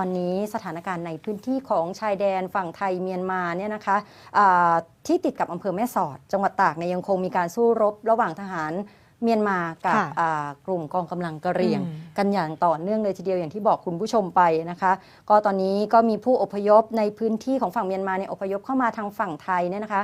ตอนนี้สถานการณ์ในพื้นที่ของชายแดนฝั่งไทยเมียนมาเนี่ยนะคะอ่าที่ติดกับอำเภอแม่สอด จังหวัดตากเนี่ยยังคงมีการสู้รบ ระหว่างทหารเมียนมากับค่ะอ่ากลุ่มกองกำลังกะเหรี่ยงอืมกันอย่างต่อเนื่องเลยทีเดียวอย่างที่บอกคุณผู้ชมไปนะคะ ก็ตอนนี้ก็มีผู้อพยพในพื้นที่ของฝั่งเมียนมาเนี่ยอพยพเข้ามาทางฝั่งไทยเนี่ยนะคะ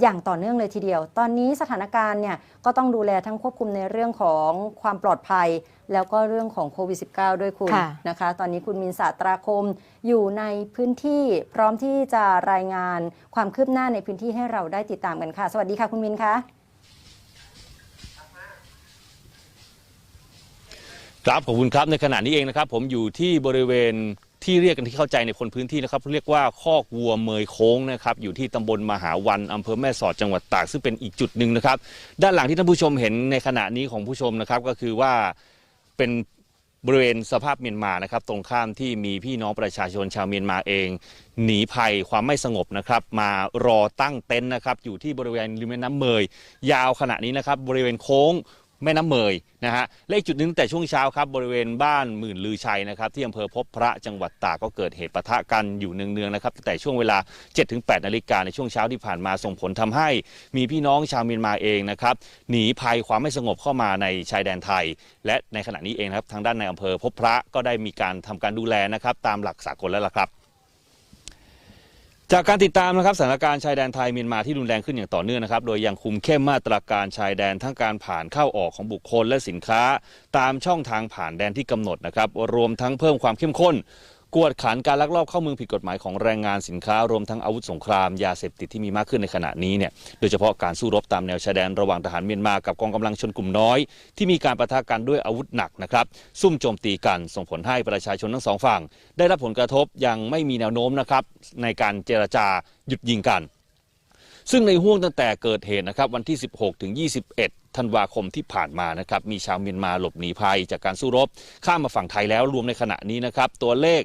อย่างต่อเนื่องเลยทีเดียว ตอนนี้สถานการณ์เนี่ยก็ต้องดูแลทั้งควบคุมในเรื่องของความปลอดภัย แล้วก็เรื่องของโควิด -19 ด้วยคุณค่ะนะคะ ตอนนี้คุณมินสาตราคมอยู่ในพื้นที่พร้อมที่จะรายงานความคืบหน้าในพื้นที่ให้เราได้ติดตามกันค่ะ สวัสดีค่ะคุณมินคะครับขอบคุณครับในขณะนี้เองนะครับ ผมอยู่ที่บริเวณ ที่เรียกกันที่เข้าใจในคนพื้นที่นะครับเรียกว่าคอกวัวเมยโค้งนะครับอยู่ที่ตำบลมหาวันอำเภอแม่สอดจังหวัดตากซึ่งเป็นอีกจุดหนึ่งนะครับ ด้านหลังที่ท่านผู้ชมเห็นในขณะนี้ของผู้ชมนะครับก็คือว่าเป็นบริเวณสภาพเมียนมานะครับ ตรงข้ามที่มีพี่น้องประชาชนชาวเมียนมาเอง หนีภัยความไม่สงบนะครับ มารอตั้งเต็นท์นะครับ อยู่ที่บริเวณริมแม่น้ำเมย ยาวขณะนี้นะครับ บริเวณโค้ง แม่น้ำเมยนะฮะและอีกจุดหนึงแต่ช่วงเช้าครับบริเวณบ้านหมื่นลือชัยนะครับที่อำเภอพบพระจังหวัดตากก็เกิดเหตุปะทะกันอยู่เนืองๆนะครับตั้งแต่ช่วงเวลา 7-8นาฬิกาในช่วงเช้าที่ผ่านมาส่งผลทำให้มีพี่น้องชาวเมียนมาเองนะครับหนีภัยความไม่สงบเข้ามาในชายแดนไทย และในขณะนี้เองนะครับทางด้านในอำเภอพบพระก็ได้มีการทำการดูแลนะครับตามหลักสากลแล้วล่ะครับ จากการติดตามนะครับสถานการณ์ชายแดนไทยเมียนมาที่รุนแรงขึ้นอย่างต่อเนื่องนะครับ โดยยังคุมเข้มมาตรการชายแดนทั้งการผ่านเข้าออกของบุคคลและสินค้า ตามช่องทางผ่านแดนที่กำหนดนะครับรวมทั้งเพิ่มความเข้มข้น กวดขันการลักลอบเข้าเมืองผิดกฎหมายของแรงงานสินค้ารวมทั้งอาวุธสงครามยาเสพติดที่มีมากขึ้นในขณะนี้เนี่ยโดยเฉพาะการสู้รบตามแนวชายแดนระหว่างทหารเมียนมากับกองกำลังชนกลุ่มน้อย ที่มีการประทะกันด้วยอาวุธหนักนะครับซุ่มโจมตีกันส่งผลให้ประชาชนทั้งสองฝั่ง ได้รับผลกระทบยังไม่มีแนวโน้มนะครับในการเจรจาหยุดยิงกัน ซึ่งในห่วงตั้งแต่เกิดเหตุนะครับวันที่ 16 ถึง 21 ธันวาคมที่ผ่านมานะครับมีชาวเมียนมาหลบหนีภัยจากการสู้รบ ข้ามมาฝั่งไทยแล้วรวมในขณะนี้นะครับตัวเลข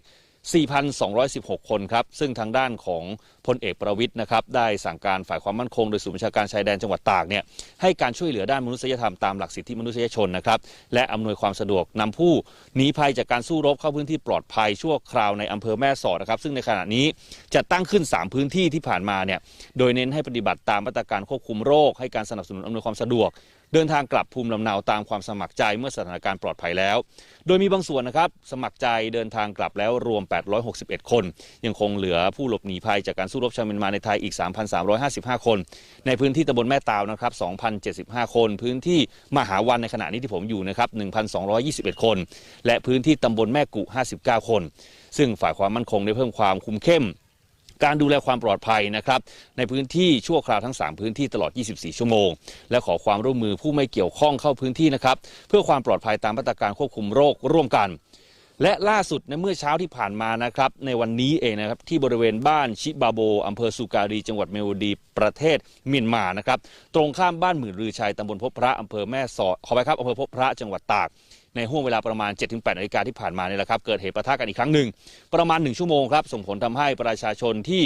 4,216 คนครับ ซึ่งทางด้านของพลเอกประวิทย์นะครับ ได้สั่งการฝ่ายความมั่นคงโดยศูนย์บัญชาการชายแดนจังหวัดตากเนี่ยให้การช่วยเหลือด้านมนุษยธรรมตามหลักสิทธิมนุษยชนนะครับ และอำนวยความสะดวกนำผู้หนีภัยจากการสู้รบเข้าพื้นที่ปลอดภัยชั่วคราวในอำเภอแม่สอดนะครับ ซึ่งในขณะนี้จะตั้งขึ้น 3 พื้นที่ที่ผ่านมาเนี่ยโดยเน้นให้ปฏิบัติตามมาตรการควบคุมโรค ให้การสนับสนุนอำนวยความสะดวกเดินทางกลับภูมิลำเนาตามความสมัครใจเมื่อสถานการณ์ปลอดภัยแล้ว โดยมีบางส่วนนะครับสมัครใจเดินทางกลับแล้วรวม 861 คน ยังคงเหลือผู้หลบหนีภัยจากการสู้รบชาวเมียนมาในไทยอีก 3,355 คน ในพื้นที่ตำบลแม่ตาวนะครับ 2,075 คน พื้นที่มหาวันในขณะนี้ที่ผมอยู่นะครับ 1,221 คน และพื้นที่ตำบลแม่กุ 59 คน ซึ่งฝ่ายความมั่นคงได้เพิ่มความคุมเข้ม การดูแลความปลอดภัยนะครับในพื้นที่ชั่วคราวทั้ง 3 พื้นที่ตลอด 24 ชั่วโมง และขอความร่วมมือผู้ไม่เกี่ยวข้องเข้าพื้นที่นะครับเพื่อความปลอดภัยตามมาตรการควบคุมโรคร่วมกัน และล่าสุดในเมื่อเช้าที่ผ่านมานะครับในวันนี้เองนะครับที่บริเวณบ้านชิบาโบอำเภอสุการีจังหวัดเมโอดีประเทศเมียนมานะครับตรงข้ามบ้านหมื่นรือชัยตำบลพบพระอำเภอแม่สอดขอไปครับอำเภอพบพระจังหวัดตาก ในห่วงเวลาประมาณ 7-8นาฬิกาที่ผ่านมาเนี่ยแหละครับเกิดเหตุประทะกันอีกครั้งหนึ่งประมาณ 1 ชั่วโมงครับส่งผลทำให้ประชาชนที่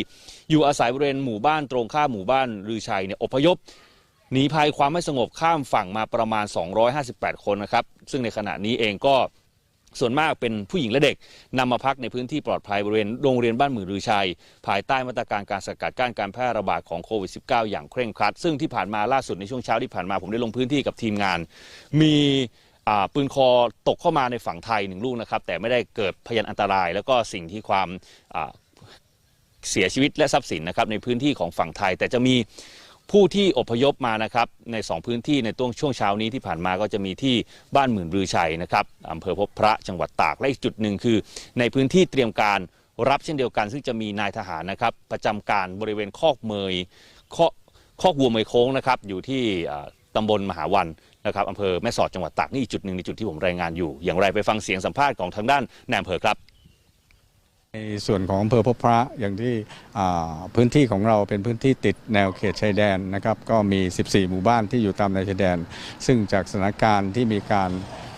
อยู่อาศัยบริเวณหมู่บ้านตรงข้ามหมู่บ้านรือชัยเนี่ยอพยพหนีภัยความไม่สงบข้ามฝั่งมาประมาณ 258 คนนะครับซึ่งในขณะนี้เองก็ส่วนมากเป็นผู้หญิงและเด็กนำมาพักในพื้นที่ปลอดภัยบริเวณโรงเรียนบ้านหมื่นรือชัย ภายใต้มาตรการการสกัดกั้นการแพร่ระบาดของโควิด -19 อย่างเคร่งครัด ซึ่งที่ผ่านมาล่าสุดในช่วงเช้าที่ผ่านมาผมได้ลงพื้นที่กับทีมงาน มี ปืนคอตกเข้ามาในฝั่งไทยหนึ่งลูกนะครับแต่ไม่ได้เกิดพยานอันตราย แล้วก็สิ่งที่ความเสียชีวิตและทรัพย์สินนะครับในพื้นที่ของฝั่งไทย แต่จะมีผู้ที่อพยพมานะครับใน 2 พื้นที่ในต้วงช่วงเช้านี้ที่ผ่านมาก็จะมีที่บ้านหมื่นรือชัยนะครับอำเภอพบพระจังหวัดตากและอีกจุดหนึ่งคือ ในพื้นที่เตรียมการรับเช่นเดียวกัน ซึ่งจะมีนายทหารนะครับประจำการบริเวณคอกเมยคอกคอกวัวเมยโค้งนะครับอยู่ที่ ตำบลมหาวันนะครับอำเภอแม่สอดจังหวัดตากนี่จุดหนึ่งในจุดที่ผมรายงานอยู่ อย่างไรไปฟังเสียงสัมภาษณ์ของทางด้านนายอำเภอครับ ในส่วนของอำเภอพบพระอย่างที่อ่าพื้นที่ของเราเป็นพื้นที่ติดแนวเขตชายแดนนะครับก็มี 14 หมู่บ้านที่อยู่ตามแนวชายแดน ซึ่งจากสถานการณ์ที่มีการ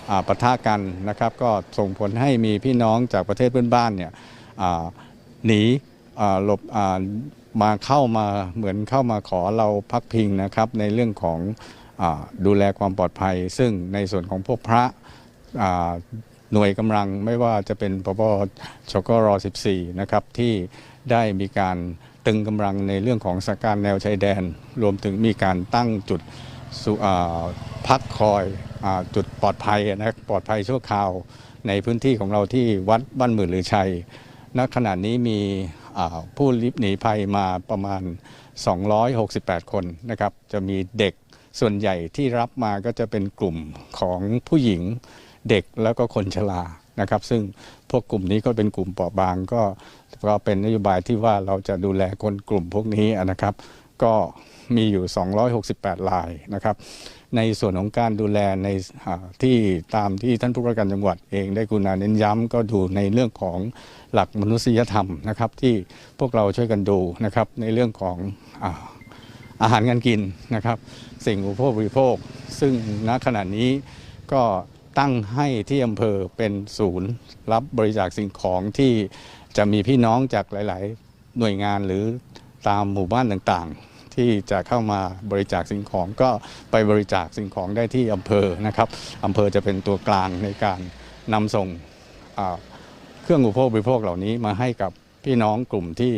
อ่าปะทะกันนะครับก็ส่งผลให้มีพี่น้องจากประเทศเพื่อนบ้านเนี่ยอ่าหนีอ่าหลบอ่ามาเข้ามาเหมือนเข้ามาขอเราพักพิงนะครับในเรื่องของ ดูแลความปลอดภัย ซึ่งในส่วนของพวกพระหน่วยกำลังไม่ว่าจะเป็นปปชกร14นะครับที่ได้มีการตึงกำลังในเรื่องของสการแนวชายแดน รวมถึงมีการตั้งจุดพักคอยอจุดปลอดภัยนะปลอดภัยชั่วคราว ในพื้นที่ของเราที่วัดบ้านหมื่นหรือชัยณขณะนี้มีผู้ลิบหนีภัยมาประมาณ 268 คนนะครับ จะมีเด็ก ส่วนใหญ่ที่รับมาก็จะเป็นกลุ่มของผู้หญิงเด็กแล้วก็คนชรานะครับ ซึ่งพวกกลุ่มนี้ก็เป็นกลุ่มเปราะบางก็ก็เป็นนโยบายที่ว่าเราจะดูแลคนกลุ่มพวกนี้นะครับ ก็มีอยู่ 268รายนะครับ ในส่วนของการดูแลในที่ตามที่ท่านผู้ว่าการจังหวัดเองได้กรุณาเน้นย้ำก็ดูในเรื่องของหลักมนุษยธรรมนะครับ ที่พวกเราช่วยกันดูนะครับในเรื่องของ อาหารการกินนะครับ สิ่งอุปโภคบริโภค ซึ่งณขณะนี้ก็ตั้งให้ที่อำเภอเป็นศูนย์ รับบริจาคสิ่งของที่จะมีพี่น้องจากหลาย ๆ หน่วยงานหรือตามหมู่บ้านต่างๆ ที่จะเข้ามาบริจาคสิ่งของก็ไปบริจาคสิ่งของได้ที่อำเภอนะครับอำเภอจะเป็นตัวกลางในการนำส่งเครื่องอุปโภคบริโภคเหล่านี้มาให้กับพี่น้องกลุ่มที่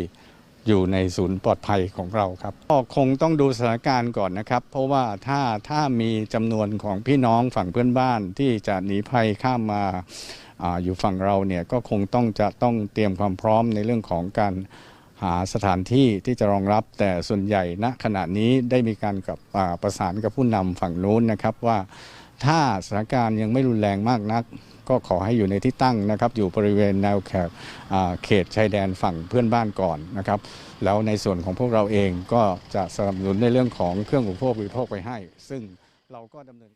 อยู่ในศูนย์ปลอดภัยของเราครับก็คงต้องดูสถานการณ์ก่อนนะครับ เพราะว่าถ้าถ้ามีจำนวนของพี่น้องฝั่งเพื่อนบ้านที่จะหนีภัยข้ามมาออยู่ฝั่งเราเนี่ยก็คงต้องจะต้องเตรียมความพร้อมในเรื่องของการหาสถานที่ที่จะรองรับแต่ส่วนใหญ่ณขณะนี้ได้มีการกับประสานกับผู้นำฝั่งนู้นนะครับว่าถ้าสถานการณ์ยังไม่รุนแรงมากนัก ก็ขอให้อยู่ในที่ตั้งนะครับ อยู่บริเวณแนวแขกอ่าเขตชายแดนฝั่งเพื่อนบ้านก่อนนะครับ แล้วในส่วนของพวกเราเองก็จะสนับสนุนในเรื่องของเครื่องอุปโภคบริโภคไปให้ ซึ่งเราก็ดำเนิน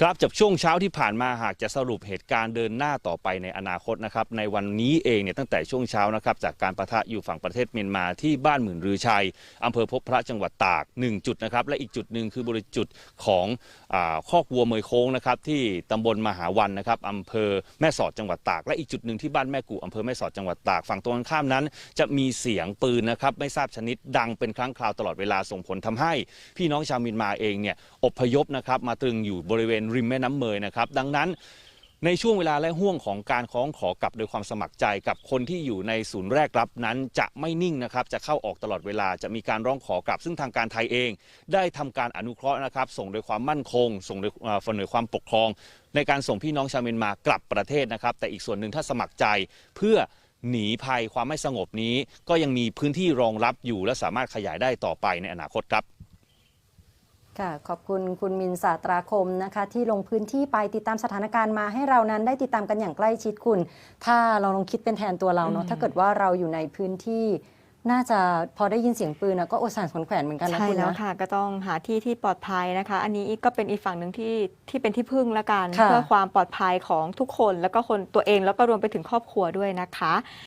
ครับจากช่วงเช้าที่ผ่านมาหากจะสรุปเหตุการณ์เดินหน้าต่อไปในอนาคตนะครับในวันนี้เองเนี่ยตั้งแต่ช่วงเช้านะครับจากการประทะอยู่ฝั่งประเทศเมียนมาที่บ้านหมื่นรือชัยอำเภอพบพระจังหวัดตาก 1 จุดนะครับและอีกจุดหนึ่งคือบริจุดของอคอกวัวเมยโค้งนะครับที่ตำบลมหาวันนะครับอำเภอแม่สอดจังหวัดตาก และอีกจุดหนึ่งที่บ้านแม่กู่อำเภอแม่สอดจังหวัดตาก ฝั่งตรงข้ามนั้น จะมีเสียงปืนนะครับไม่ทราบชนิดดังเป็นครั้งคราวตลอดเวลาส่งผลทำให้ พี่น้องชาวเมียนมาเองเนี่ยอพยพนะครับมาตรึงอยู่บริเวณริมแม่น้ำเมยนะครับ ดังนั้นในช่วงเวลาและห่วงของการคล้องขอกลับโดยความสมัครใจกับคนที่อยู่ในศูนย์แรกรับนั้นจะไม่นิ่งนะครับ จะเข้าออกตลอดเวลาจะมีการร้องขอกลับ ซึ่งทางการไทยเอง ได้ทำการอนุเคราะห์นะครับ ส่งโดยความมั่นคง ส่งโดยเอ่อฝ่ายความปกครอง ในการส่งพี่น้องชาวเมียนมากลับประเทศนะครับ แต่อีกส่วนหนึ่งถ้าสมัครใจเพื่อหนีภัยความไม่สงบนี้ ก็ยังมีพื้นที่รองรับอยู่และสามารถขยายได้ต่อไปในอนาคตครับ ค่ะ ขอบคุณคุณมินสาตราคมนะคะ ที่ลงพื้นที่ไปติดตามสถานการณ์มาให้เรานั้นได้ติดตามกันอย่างใกล้ชิดคุณ ถ้าเราลองคิดเป็นแทนตัวเราเนาะอืมถ้าเกิดว่าเราอยู่ในพื้นที่ น่าจะพอได้ยินเสียงปืนนะก็โอดสานขนแขวนเหมือนกันนะใช่คุณแล้วนะ ค่ะ ก็ต้องหาที่ที่ปลอดภัยนะคะ อันนี้ก็เป็นอีกฝั่งหนึ่งที่ที่เป็นที่พึ่งละกัน ค่ะ เพื่อความปลอดภัยของทุกคนแล้วก็คนตัวเองแล้วก็รวมไปถึงครอบครัวด้วยนะคะ